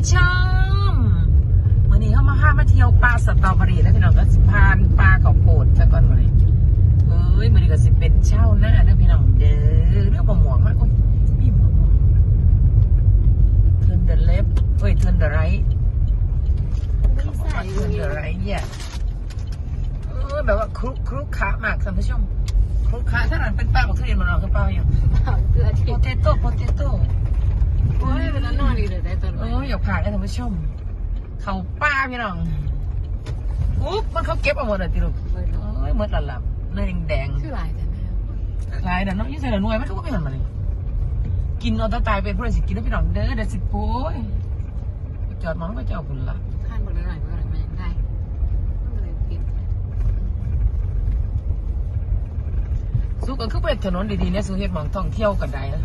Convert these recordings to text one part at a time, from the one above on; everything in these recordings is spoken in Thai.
ผู้ชมมื่อนี้เขามาพามาเที่ยวป่าสตรอเบอรี่แล้วพี่น้องก็สิพานป่าเขาวโพดซะก่อนมื่อนี้เอ้ยมื่อนี้ก็สิเป็นเช่าหน้าเด้อพี่น้องเด้อเรื่องบะหม่วงมากโอ้ยมีบะหม่วงเทิร์นเดอะเลฟเอ้ยเทิร์นเดอะไรท์เขาบอกว่าเทิร์นเดอะไรท์เนี่ยเออแบบว่าครุครุขามากท่านผู้ชมครุขะถ้านั้นเป็นป้าบอกทุเรียนมันออกคือป้าอย่างเกลือโพทิพย์เตโต้โพเตโต้ โอ้ยเป็นนั้นนอนดีเลยได้ตอนเอออยากผ่านได้ท่านผู้ชม เขาป้าพี่น้องอุ๊บมันเขาเก็บเอาหมดเลยติลูกเอ้ยหมดละลับเนื้อแดงชื่ออะไรแต่แม่ๆคล้ายแต่น้องยิ่งใส่หน่วยมันก็ไม่เห็นมาเลยกินเอาแตาตายเป็นผู้ใดสิกินแล้วพี่น้องเด้อเดี๋ยวสิโป้ยไปจอดมองไปเจ้าคุณละท่านบอกหน่อยว่าอะไรมันยังได้มันเลยปิดสุกก็คือไปถนนดีๆเนี่ยสุเฮ็ดหมองท่องเที่ยวกันได้นะ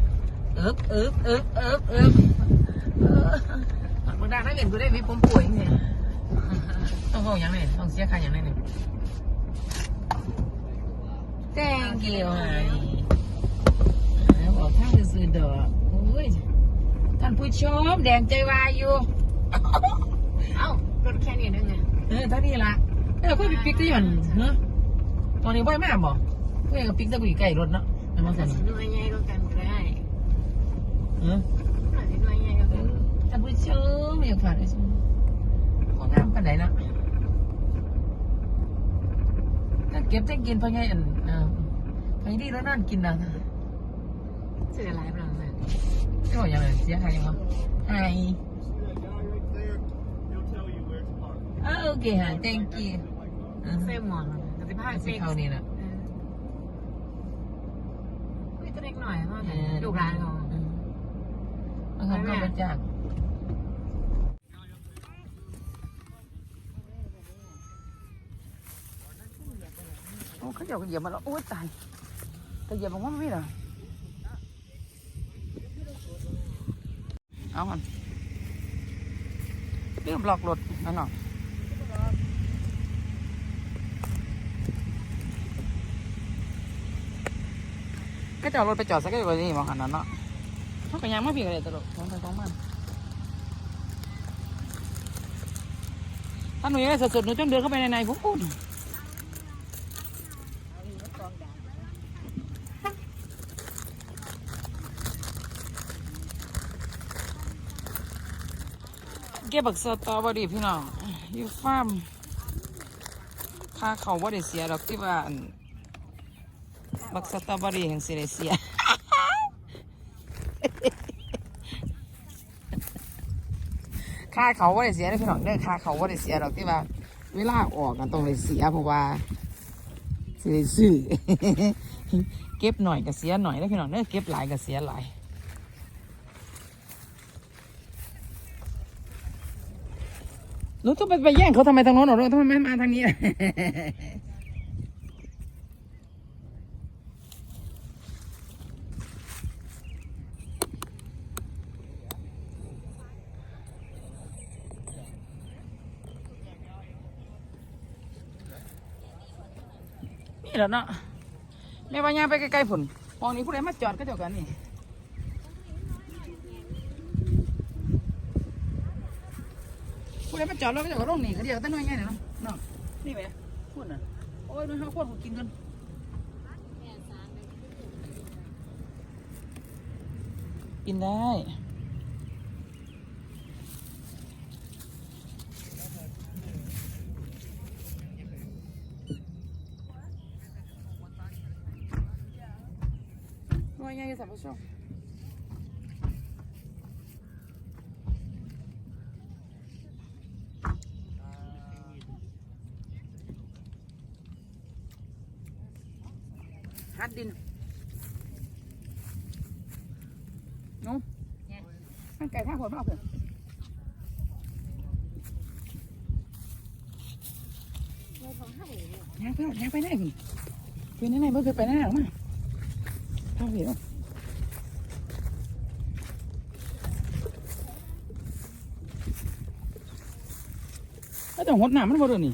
เอิบเอิบเอิบเอิบเอิบเออมึงได้นักเรียนกูได้มีผมป่วยเนี่ยต้องเอาอย่างไรต้องเสียค่าอย่างไรเนี่ย thank you แล้วบอกท่านซื้อดอกโอ้ยท่านผู้ชมแดงใจวายอยู่ เอ้ารถแค่นี้นึงไงเออเท่านี้ละเออค่อยไปปิกได้หย่อนเนาะตอนนี้บ่อยมากบ่เพื่อนก็ปิกตะกุยไก่รถเนาะไม่มาสั่นสิหน่วยใหญ่ก็กันก็ ได้เออหน่อยสิหน่วยใหญ่ก็เอกันอท่านผู้ชมอยากผ่านไอ้ชมของงามปานไหนเนาะถ้าเก็บถ้ากินเพราะไงอันเออเพราะดีแล้วนั่นกินนะชื่ออะไรบ้างแม่ไม่บอกยังไงเสียหายยังวะไอ See that guy right there? He'll tell you where to park. อ่าโอเคฮะ thank you อือ เสื้อหมอนกติภาพ สิเขานี่นะ นี่ตัวเล็กหน่อยว่าลูกร้านเขา แล้วเขาก็มาจางโอ้เขาเดี๋ยวเหยียบมาแล้ว โอ้ตาย แต่เหยียบมันว่าไม่เหรอเอามันเรื่องบล็อกรถนั่นเนาะก็จะเอารถไปจอดสักกี่วันนี้มองหันนั้นเนาะ เขาก็ยังไม่เพียงเลยตลกของใครของมันถ้าหนูยังไงสดๆหนูต้องเดินเข้าไปในในพวกคุณเก็บบักสตอเบอรี่พี่น้องอยู่ฟาร์มค่าเขาว่าได้เสียดอกที่ว่านบักสตอเบอรี่แห่งสิได้เสีย ค่าเขาว่าได้เสียได้พี่น้องเด้อค่าเขาว่าได้เสียดอกที่ว่า เวลาออกกันต้องเลยเสียเพราะว่าสิได้ซื้อเก็บหน่อยก็เสียหน่อยได้พี่น้องเด้อเก็บหลายก็เสียหลายหนูต้องไปไปแย่งเขาทำไมทางโน้นหรอทำไมไม่มาทางนี้ แหละเนาะแม่ว่าย่างไปใกล้ๆผลมองนี้ผู้ใดมาจอดก็เดียวกันนี่ผู้ใดมาจอดแล้วก็เดียวกันลงนี่ก็เดียวแต่น้อยไงเนาะเนาะนี่แหมพูดน่ะโอ้ยน้อยห้าคนกินกันกินได้ ไงสัมผัสชมฮัดดินหนู้มันไก่ท่าหัวมากเพื่อนยังไปยังไปไหนพี่ไปไหนไหนเมื่อคืนไปไหนหรอมาทา พี่น้อ้วแต่หดหนามันบ่เรื่องนี่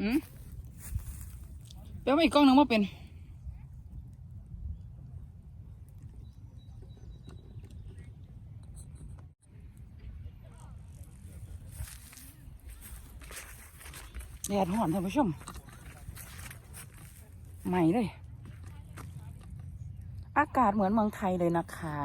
อืมเดี๋ยวไปอีกกล้องนึ่งมาเป็น แดดห่อนท่านผู้ชม ใหม่เลย อากาศเหมือนเมืองไทยเลยนะคะ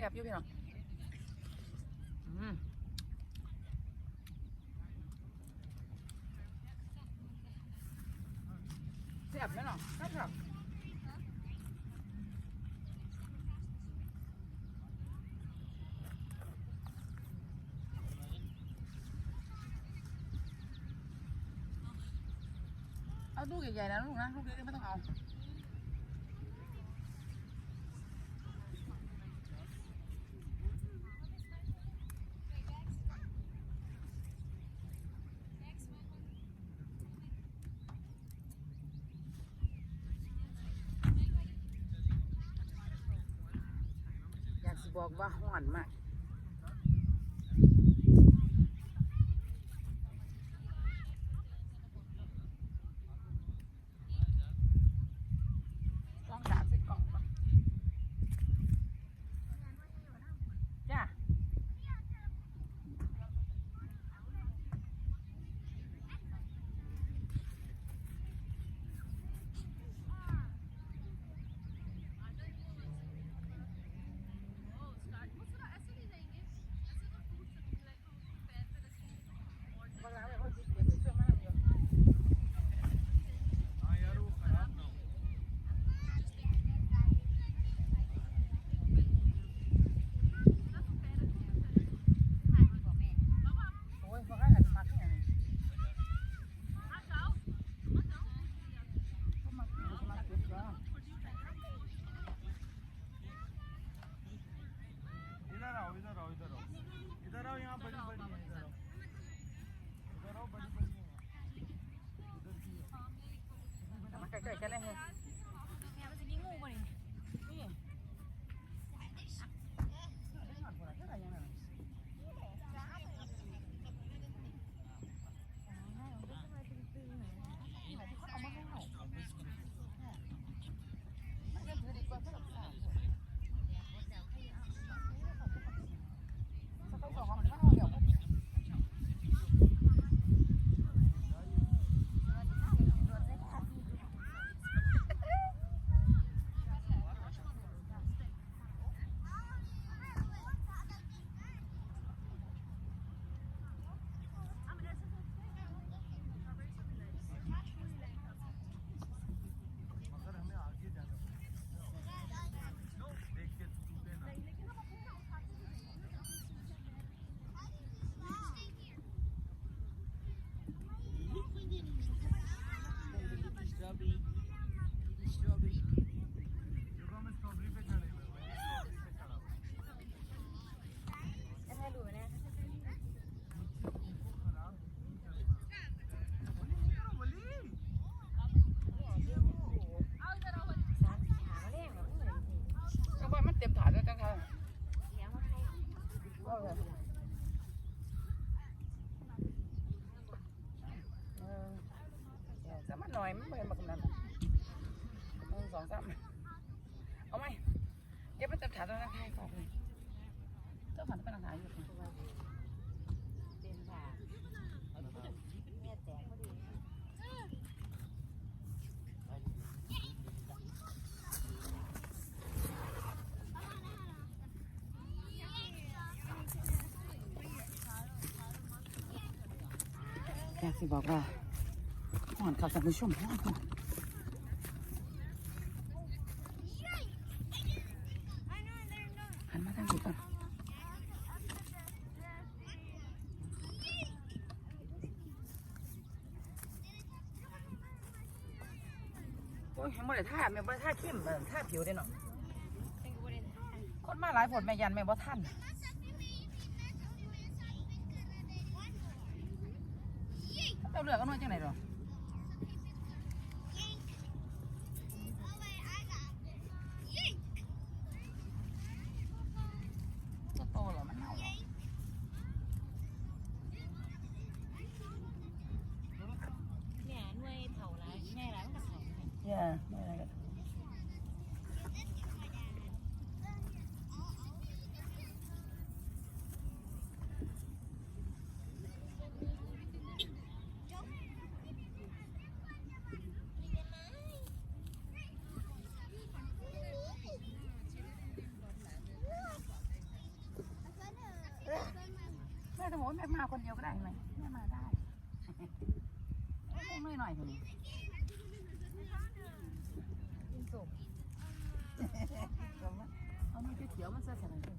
ซ่บอยู่พี่น้องแซ่บไหมน้องแซ่บครับเอาลูกใหญ่ๆนะลูกนะลูกเล็กๆไม่ต้องเอา บอกว่าห้อนมาก กันเลย ดี๋ยวสามารถหน่อยมันไม่เห็นมากำนันหนึ่งสอง ครับท่านผู้ชมหันมาทางนี้ก่อนโอ้ยไม่ได้ท่าแม่บ่ได้ท่าเข้มท่าผิวได้หน่อคนมาหลายผลแม่ยันแม่บ่ท่าน แม่จะบอกว่าแม่มาคนเดียวก็ได้ไหมแม่มาได้แม่ไม่หน่อยคนนี้สุกเอานี่เขียวๆมันใส่ใส่ใส่ใ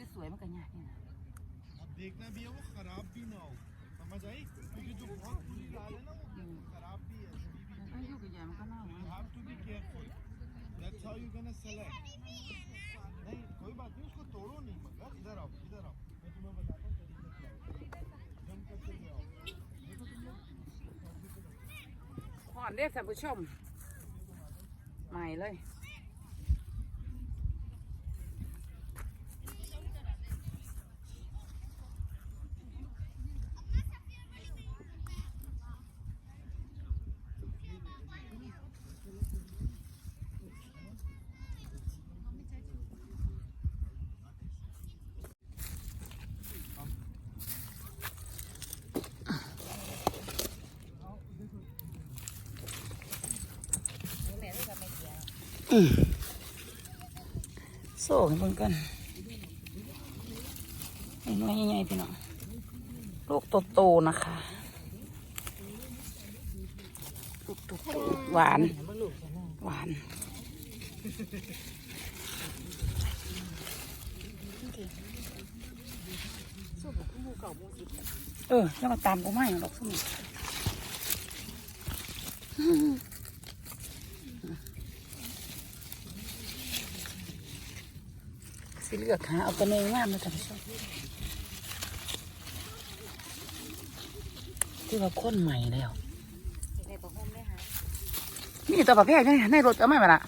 สวยๆมันก็ยากนี่นะ अब देखना भी है वो खराब भी ना हो समझ आई क्योंकि जो बहुत बुरी दाल है ना वो खराब भी है सभी भी แต่ถ้าลูกใหญ่ๆมันก็เน่า You นะ have to be careful. That's how you're gonna select. नहीं कोई बात नहीं उसको तोड़ो नहीं मगर इधर आओ इधर आओ मैं तुम्हें बताता हूँ तरीका क्या है जम कर चले आओ देखो तुम लोग ห่อนเด้อท่านผู้ชม ใหม่เลย โซ่ให้เบิ่งกันไอ้น้อยใหญ่ๆพี่น้องลูกโตๆนะคะลูกโตๆหวาน หวานเก่าบูสิบเออแล้วมาตามกูไม่หรอกสมุนสิเลือกหาเอาตัวเองงามมาท่านผู้ชมที่ว่าค้นใหม่แล้วนประหมได้หามีตัวประเภทนี่ในรถเอาไม่มาละ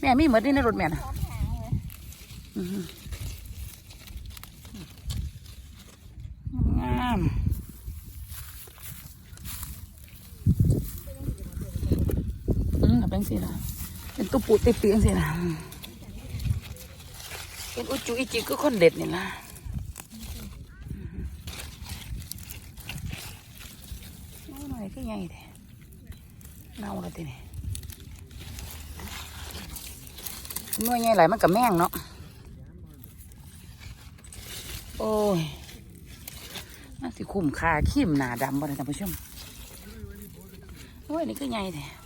แม่มีเหมือนที่ในรถแม่นะงามอืมเป็นสิละเป็นตุ๊ปุติปียงสิละ จุอิจิก็คนเด็ดนี่ละน้อยหน่อยก็ใหญ่แท้เน่าและทีนี่หน่วยใหญ่หลมันกับแม่งเนาะโอ้ยน่าสิคุ้มค่าขี้มหนาดำบ่ได้ท่านผู้ชมโอ้ยนี่ก็ใหญ่แท้ห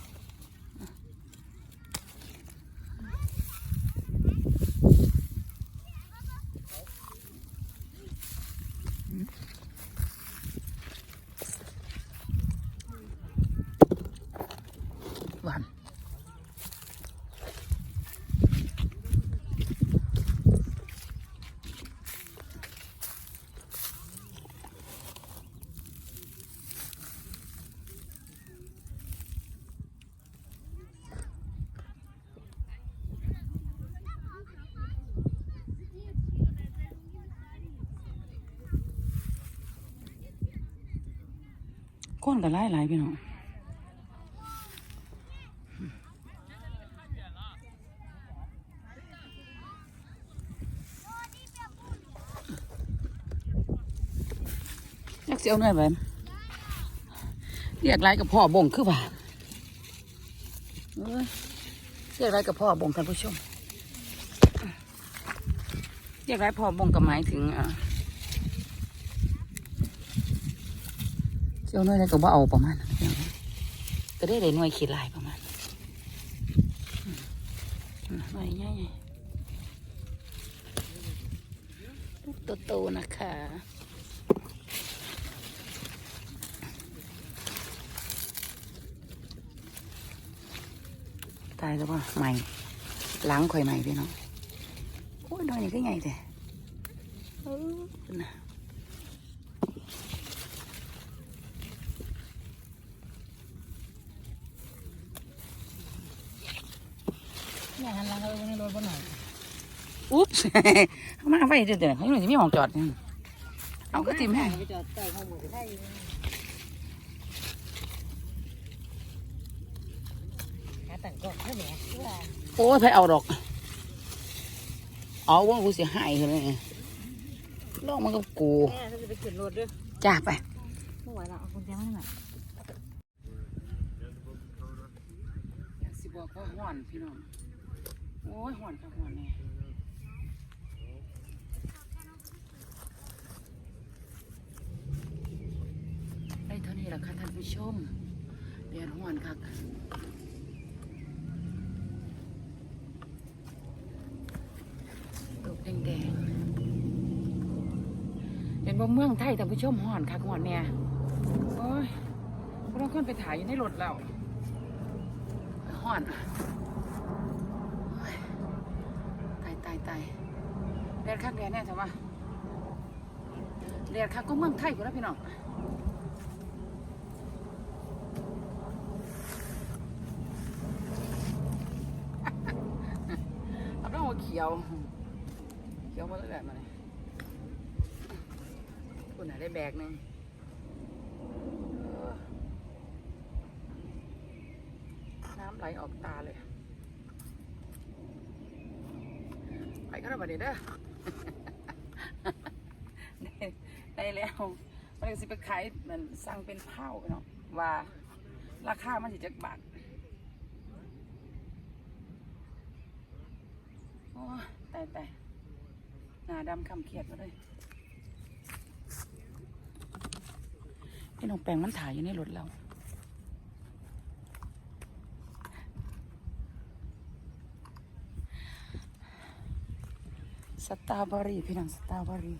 ก้นกันหลายหลายพี่น้องอยากเสียวหน่อยไปเรียกไรกับพ่อบงคือว่าเอ้ยเรียกไรกับพ่อบงท่านผู้ชมเรียกไรพ่อบงก็หมายถึงอ่า เจ้าหน่วยอะไรก็บ่เอาประมาณนั้นก็ได้เลยหน่วยขีดลายประมาณนั้นอืมหน่วยใหญ่ๆลูกโตๆนะคะตายแล้วว่าใหม่ล้างข่อยใหม่พี่น้องโอ้ยดอยนี่ก็ใหญ่แต่เออนะ อย่าหันหลังเขาไปในรถบ่หน่อย อุ๊บเอามาไว้เดี๋ยวเดี๋ยวเขาอยู่ที่มีห้องจอดนี่เอาก็ติมแม่ไปจอดใต้ห้งหมูกระทะองกอกเท่าไหร่โอ้ยไปเอาดอก เอาว่ากูเสียหายเลยลองมันกับกูจ้าจะไปขึ้นรถด้วยจ้าไปเมื่อวเอาคนเดียวมาหน่อยสิบอกว่าห่อนพี่น้อง โอ้ยห่อนค่ะห่อนเนี่ย ได้เท่านี้แหละค่ะท่านผู้ชมเรียนห่อนค่ะตกแดงๆเป็นบ่เมืองไทยท่านผู้ชมห่อนค่ะห่อนเนี่ยโอ้ยเราขึ้นไปถ่ายอยู่ในรถแล้วห่อนตายตายตายเรียนคักแดนแน่ใช่ปะเรียนคักก็เมืองไทยกูแล้วพี่น้องเอาต้องหัวเขี ยวเขียวมาแล้วแบบมาเลยคุณน่ะได้แบกหนึ่งน้ำไหลออกตาเลยไปก็ได้บัดนี้เด้อได้ได้แล้วมันก็สิไปขายมือนสั่งเป็นเผาเนาะว่า ราคามันสิจักบาทโอ้ยตายตายหน้าดำคำเครียดมาเลยพี่น้องแปลงมันถ่ายอยู่ในรถเราสตรอเบอรีพี่น้องสตรอเบอรี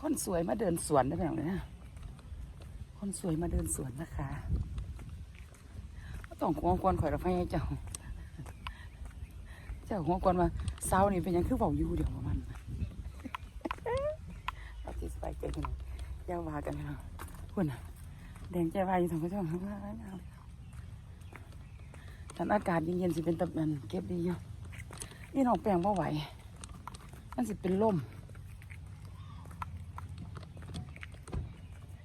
คนสวยมาเดินสวนได้พี่น้องเลยนะคนสวยมาเดินสวนนะคะ ต้องหัวกวนข่อยเราให้เจ้า เจ้าหัวกวนมาเสานี่เป็นยังคือเบาอยู่เดี๋ยวประมาณเอาที่สบายใจพี่น้องอย่าว่ากันพี่น้องคุณนะแดงใจวายอยู่ทางพระเจ้าว่าฉันอากาศเย็นๆสิเป็นตะมันเก็บดีอยู่นี่น้องแปลงว่าไหวมันสิเป็นลม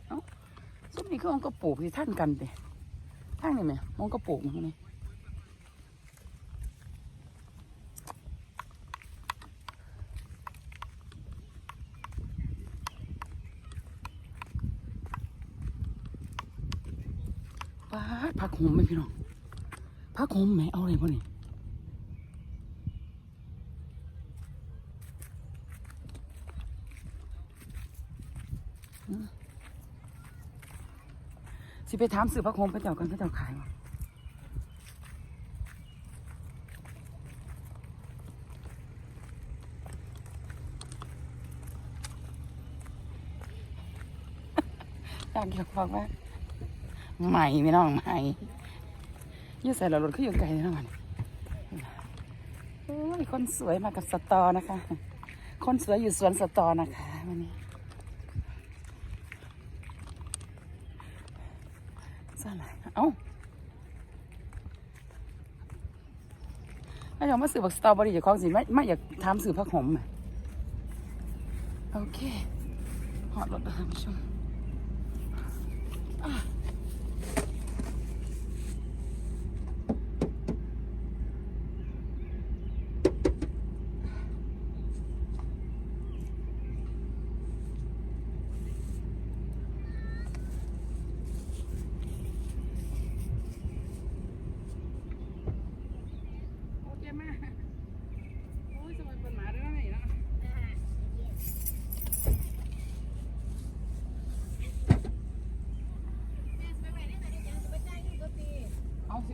เอ้าซุมนี้ก็องกระปลูกที่ท่านกันเด้ ท่างนี่ไหมมองกระปลูกมันนี่ป้ผักหอมไหมพี่น้องผักหอมแหม่เอาอะไรบ่นี่ ไปถามสื่อพักหอมพระเจ้ากันพระเจ้าขายอยากอยากบอกว่าใหม่ไม่น้องใหม่ยืดใส่เรารถขึ้นอยู่ไกลแล้วมันโอ้ยคนสวยมากับสตอนะคะ คนสวยอยู่สวนสตอนะคะวันนี้ซ่อนอะไร เอ้าไม่ยอมมาสื่อบักสตรอเบอรี่จากของสิไม่ไม่อยากถามสื่อพักหอมอะโอเคหอดรถแล้วท่านผู้ชม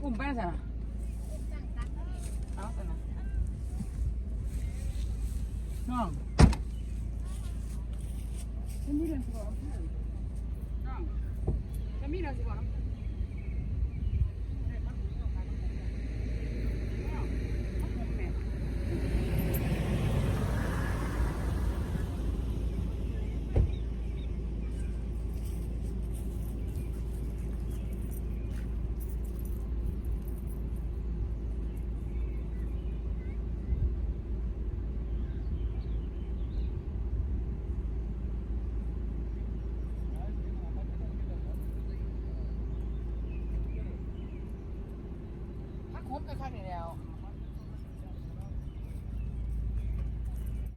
อุ้มไปสินะเอาสินะน้องจะมีเรื่องสิบอกน้องจะมีเรื่องสิบอก